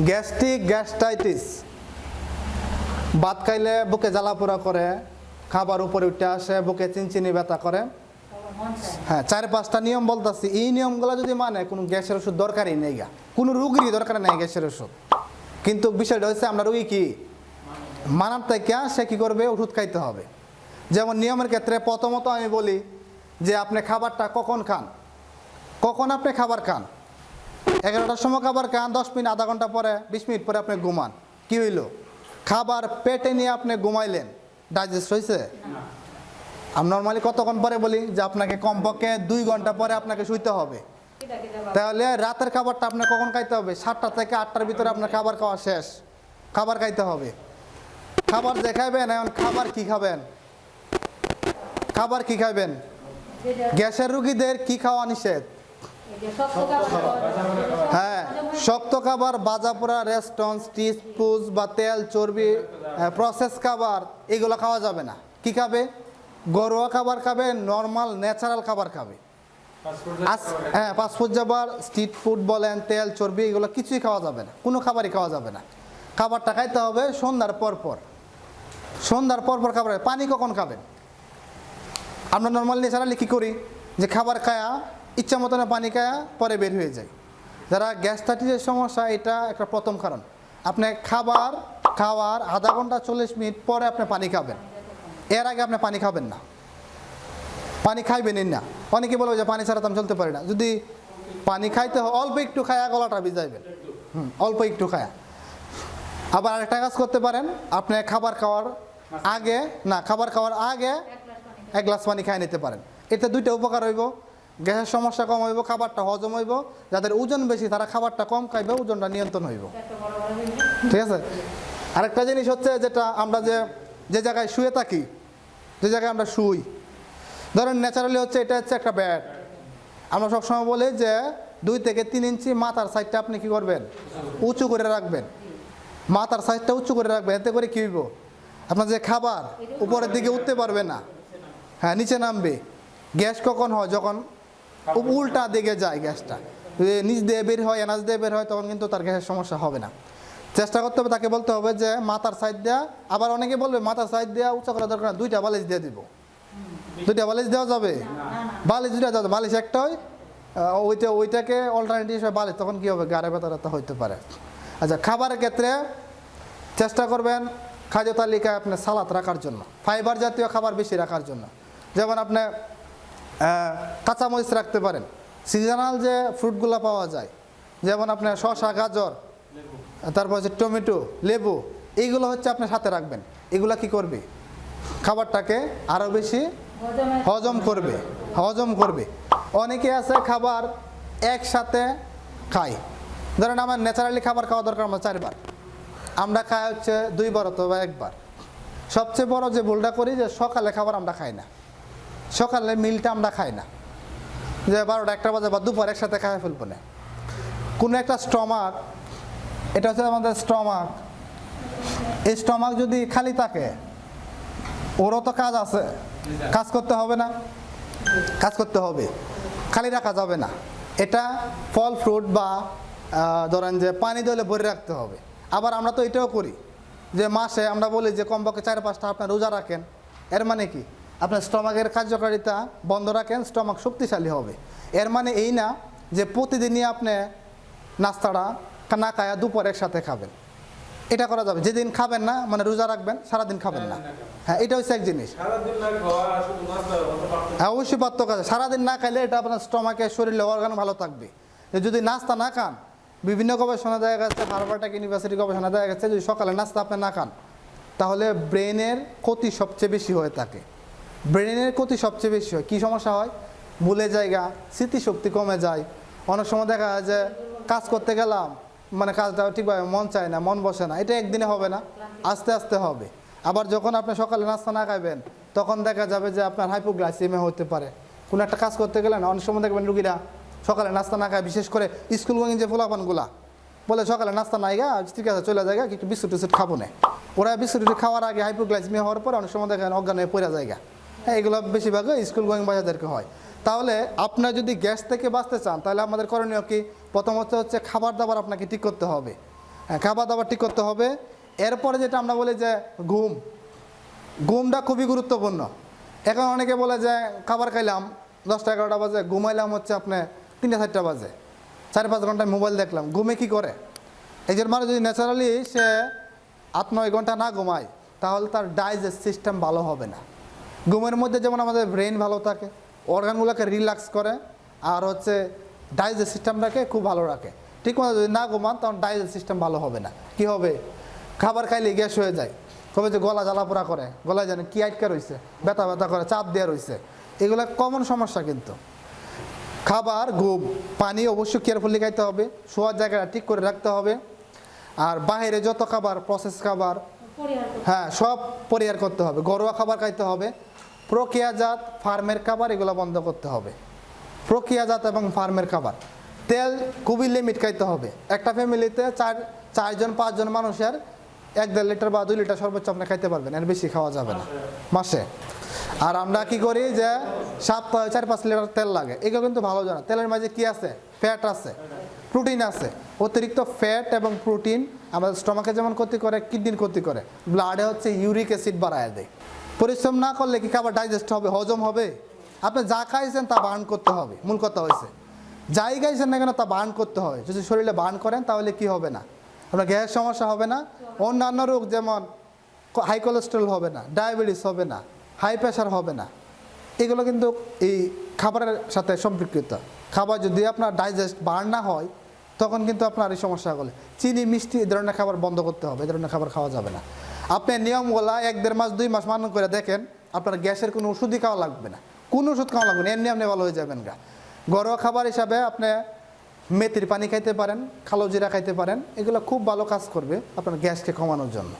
Gastric gastritis. ভাত খাইলে বুকে জ্বালা পোড়া করে, খাবার উপরে উঠে আসে, বুকে চিনচিনি ব্যথা করে। হ্যাঁ চার পাঁচটা নিয়ম বলতেছি। এই নিয়মগুলো যদি মানে কোনো গ্যাসের ওষুধ দরকারই নেই গা। কোনো রুগীরই দরকার নেই গ্যাসের ওষুধ। কিন্তু বিষয়টা হচ্ছে, আমরা রুগী কি? মানার থেকে সে কী করবে? ওষুধ খাইতে হবে। যেমন নিয়মের ক্ষেত্রে প্রথমত আমি বলি যে, আপনি খাবারটা কখন খান? কখন আপনি খাবার খান? এগারোটার সময় খাবার খান, দশ মিনিট, আধা ঘণ্টা পরে, বিশ মিনিট পরে আপনি ঘুমান। কি হইল? খাবার পেটে নিয়ে আপনি ঘুমাইলেন। ডাইজেস্ট হয়েছে আমি নর্মালি কতক্ষণ পরে বলি যে আপনাকে কমপক্ষে দুই ঘণ্টা পরে আপনাকে শুইতে হবে। তাহলে রাতের খাবারটা আপনার কখন খাইতে হবে? সাতটা থেকে আটটার ভিতরে আপনার খাবার খাওয়া শেষ। খাবার খাইতে হবে। খাবার যে খাইবেন, এখন খাবার কি খাবেন? খাবার কি খাবেন গ্যাসের রুগীদের কি খাওয়া নিষেধ? হ্যাঁ শক্ত খাবার বাজা পোড়া রেস্টুরেন্ট, স্টিচ ফুজ বা তেল, চর্বি প্রসেস খাবার, এগুলো খাওয়া যাবে না। কি খাবে? ঘরোয়া খাবার খাবে নর্মাল ন্যাচারাল খাবার খাবে। হ্যাঁ ফাস্টফুড যাবার স্ট্রিট ফুড বলেন, তেল, চর্বি, এগুলো কিছুই খাওয়া যাবে না। কোনো খাবারই খাওয়া যাবে না। খাবারটা খাইতে হবে সন্ধ্যার পর পর। সন্ধ্যার পর পর খাবার পানি কখন খাবেন? আমরা নর্মাল ন্যাচারালি কী করি? যে খাবার খায়া ইচ্ছা মতন পানি খায়া পরে বের হয়ে যায়। যারা গ্যাস্ট্রাইটিসের সমস্যা, এটা একটা প্রথম কারণ। আপনি খাবার খাওয়ার আধা ঘণ্টা চল্লিশ মিনিট পরে আপনি পানি খাবেন। এর আগে আপনি পানি খাবেন না। পানি খাইবেনই না। অনেকে বলবে যে পানি ছাড়া তো আমি চলতে পারি না। যদি পানি খাইতে হয়, অল্প একটু খায়া গলাটা ভিজাইবেন। হুম, অল্প একটু খায়া। আবার আরেকটা কাজ করতে পারেন, আপনি খাবার খাওয়ার আগে, না, খাবার খাওয়ার আগে এক গ্লাস পানি খাই নিতে পারেন। এতে দুইটা উপকার হইব। গ্যাসের সমস্যা কম হইব, খাবারটা হজম হইব, যাদের ওজন বেশি তারা খাবারটা কম খাইবে, ওজনটা নিয়ন্ত্রণ হইব। ঠিক আছে? আরেকটা জিনিস হচ্ছে যেটা আমরা যে যে জায়গায় শুয়ে থাকি, যে জায়গায় আমরা শুই, ধরেন ন্যাচারালি হচ্ছে এটা হচ্ছে একটা ব্যাট আমরা সবসময় বলি যে দুই থেকে তিন ইঞ্চি মাথার সাইডটা আপনি কি করবেন? উঁচু করে রাখবেন। মাথার সাইডটা উঁচু করে রাখবেন, এতে করে কী হইব? আপনার যে খাবার, উপরের দিকে উঠতে পারবে না। হ্যাঁ নিচে নামবে। গ্যাস কখন হয়? যখন উপ- উল্টা দিকে যায় গ্যাসটা। নিচ দিয়ে বের হয় এনাজ দিয়ে বের হয় তখন কিন্তু তার গ্যাসের সমস্যা হবে না। চেষ্টা করতে হবে তাকে বলতে হবে যে মাথার সাইড দেওয়া আবার অনেকে বলবে মাথার সাইড দেওয়া উঁচা করা দরকার না, দুইটা বালিশ দিয়ে দিব। দুইটা বালিশ দেওয়া যাবে? বালিশ দুইটা দেওয়া। বালিশ একটা হয় ওইটা ওইটাকে অল্টারনেটিভ হিসেবে বালিশ তখন কী হবে? গাড়ে ব্যথা ব্যথা হইতে পারে। আচ্ছা খাবারের ক্ষেত্রে চেষ্টা করবেন খাদ্য তালিকায় আপনি সালাদ রাখার জন্য ফাইবার জাতীয় খাবার বেশি রাখার জন্য। যেমন আপনি কাঁচামরিচ রাখতে পারেন। সিজনাল যে ফ্রুটগুলো পাওয়া যায়, যেমন আপনার শসা, গাজর, তারপর হচ্ছে টমেটো, লেবু, এইগুলো হচ্ছে আপনি সাথে রাখবেন। এগুলা কি করবে? খাবারটাকে আরও বেশি হজম করবে হজম করবে। অনেকে আছে খাবার একসাথে খায়। ধরেন আমার ন্যাচারালি খাবার খাওয়া দরকার আমার চারবার। আমরা খাই হচ্ছে দুইবার অথবা একবার। সবচেয়ে বড় যে ভুলটা করি যে সকালে খাবার আমরা খাই না। সকালে মিলটা আমরা খাই না। যে বারোটা, একটা বাজে বা দুপুর একসাথে খাই ফেলব না। কোনো একটা স্টমাক, এটা হচ্ছে আমাদের স্টমাক। এই স্টমাক যদি খালি থাকে, ওরও তো কাজ আছে। কাজ করতে হবে না। কাজ করতে হবে। খালি রাখা যাবে না। এটা ফল, ফ্রুট বা ধরেন যে পানি দলে ভরে রাখতে হবে। আবার আমরা তো এটাও করি যে মাসে আমরা বলি যে কমপক্ষে চার পাঁচটা আপনার রোজা রাখেন। এর মানে কি? আপনার স্টমাকের কার্যকারিতা বন্ধ রাখেন স্টমাক শক্তিশালী হবে। এর মানে এই না যে প্রতিদিনই আপনি নাস্তাটা না খায়া দুপুর একসাথে খাবেন। এটা করা যাবে। যেদিন খাবেন না মানে রোজা রাখবেন সারাদিন খাবেন না। হ্যাঁ এটা হচ্ছে এক জিনিস। হ্যাঁ অবশ্যই পার্থক্য আছে। সারাদিন না খাইলে এটা আপনার স্টমাকে শরীরে অর্গান ভালো থাকবে। যে যদি নাস্তা না খান বিভিন্ন গবেষণা দেখা গেছে হারবার্টাক ইউনিভার্সিটি গবেষণা দেখা গেছে যদি সকালে নাস্তা আপনি না খান তাহলে ব্রেনের ক্ষতি সবচেয়ে বেশি হয়ে থাকে। ব্রেনের ক্ষতি সবচেয়ে বেশি হয়। কী সমস্যা হয়? ভুলে জায়গা স্মৃতিশক্তি কমে যায়। অনেক সময় দেখা যায় যে কাজ করতে গেলাম মানে কাজটা ঠিকভাবে মন চায় না মন বসে না। এটা একদিনে হবে না আস্তে আস্তে হবে। আবার যখন আপনি সকালে নাস্তা না খাবেন তখন দেখা যাবে যে আপনার হাইপোগ্লাইসেমিয়া হতে পারে। কোনো একটা কাজ করতে গেলে না অনেক সময় দেখবেন রুগীরা সকালে নাস্তা না খায় বিশেষ করে স্কুল গোয়িং যে ফোলাপানগুলা বলে সকালে নাস্তা নাই গা ঠিক আছে চলে যায় গা, একটু বিস্কুট টিস্কুট খাব না। ওরা বিস্কুট খাওয়ার আগে হাইপোগ্লাইসেমিয়া হওয়ার পর অনেক সময় দেখেন অজ্ঞান হয়ে পড়ে যায়। হ্যাঁ এগুলো বেশিরভাগ স্কুল গোয়িং বাচ্চাদেরকে হয়। তাহলে আপনার যদি গ্যাস থেকে বাঁচতে চান তাহলে আমাদের করণীয় কি? প্রথমত হচ্ছে খাবার দাবার আপনাকে ঠিক করতে হবে। হ্যাঁ, খাবার দাবার ঠিক করতে হবে। এরপরে যেটা আমরা বলি যে ঘুম। ঘুমটা খুবই গুরুত্বপূর্ণ। এখন অনেকে বলে যে খাবার খাইলাম দশটা এগারোটা বাজে ঘুমাইলাম হচ্ছে আপনি তিনটা চারটা বাজে। চার পাঁচ ঘণ্টা মোবাইল দেখলাম ঘুমে কি করে? একজন মানুষ যদি ন্যাচারালি সে আট নয় ঘণ্টা না ঘুমায় তাহলে তার ডাইজেস্ট সিস্টেম ভালো হবে না। ঘুমের মধ্যে যেমন আমাদের ব্রেন ভালো থাকে অর্গানগুলোকে রিল্যাক্স করে আর হচ্ছে ডাইজেস্ট সিস্টেমটাকে খুব ভালো রাখে। ঠিক মতো যদি না ঘুমান তখন ডাইজেস্ট সিস্টেম ভালো হবে না। কি হবে? খাবার খাইলে গ্যাস হয়ে যায়। কবে যে গলা জ্বালাপোড়া করে গলায় জানে কি আটকা রয়েছে ব্যথা ব্যথা করে চাপ দেওয়া রয়েছে এগুলো কমন সমস্যা কিন্তু। খাবার ঘুম পানি অবশ্যই কেয়ারফুলি খাইতে হবে শোয়ার জায়গাটা ঠিক করে রাখতে হবে। আর বাইরে যত খাবার প্রসেস খাবার হ্যাঁ সব পরিহার করতে হবে। ঘরোয়া খাবার খাইতে হবে। প্রক্রিয়াজাত ফার্মের খাবার এগুলো বন্ধ করতে হবে। প্রক্রিয়াজাত এবং ফার্মের খাবার। তেল খুবই লিমিট খাইতে হবে। একটা ফ্যামিলিতে চার, চারজন, পাঁচজন মানুষের এক দেড় লিটার বা দুই লিটার সর্বোচ্চ আপনি খাইতে পারবেন, এর বেশি খাওয়া যাবে না। মাসে। আর আমরা কি করি যে সপ্তাহে চার, পাঁচ লিটার তেল লাগে। এগুলো কিন্তু ভালো জানা। তেলের মাঝে কি আছে? ফ্যাট আছে। প্রোটিন আছে। অতিরিক্ত ফ্যাট এবং প্রোটিন আমাদের স্টমাকে যেমন ক্ষতি করে, কিডনির ক্ষতি করে ব্লাডে হচ্ছে ইউরিক অ্যাসিড বাড়ায় দেয়। পরিশ্রম না করলে কি খাবার ডাইজেস্ট হবে, হজম হবে? আপনি যা খাইছেন তা বার্ন করতে হবে, মূল কথা হয়েছে যাই খাইছেন না কেন তা বার্ন করতে হবে। যদি শরীরে বার্ন করেন তাহলে কি হবে না? আপনার গ্যাস সমস্যা হবে না, অন্যান্য রোগ যেমন হাই কোলেস্ট্রল হবে না ডায়াবেটিস হবে না হাই প্রেশার হবে না, এগুলো কিন্তু এই খাবারের সাথে সম্পৃক্ত। খাবার যদি আপনার ডাইজেস্ট বার্ন না হয়, তখন কিন্তু আপনার এই সমস্যাগুলো। চিনি, মিষ্টি, এই ধরনের খাবার বন্ধ করতে হবে এ ধরনের খাবার খাওয়া যাবে না। আপনি নিয়মগুলা এক দেড় মাস, দুই মাস মানন করে দেখেন, আপনার গ্যাসের কোনো ওষুধই খাওয়া লাগবে না। কোনো ওষুধ খাওয়া লাগবে না, এমনি আপনি ভালো হয়ে যাবেন গা। ঘরোয়া খাবার হিসাবে আপনি মেথির পানি খাইতে পারেন, কালো জিরা খাইতে পারেন, এগুলো খুব ভালো কাজ করবে আপনার গ্যাসকে কমানোর জন্য।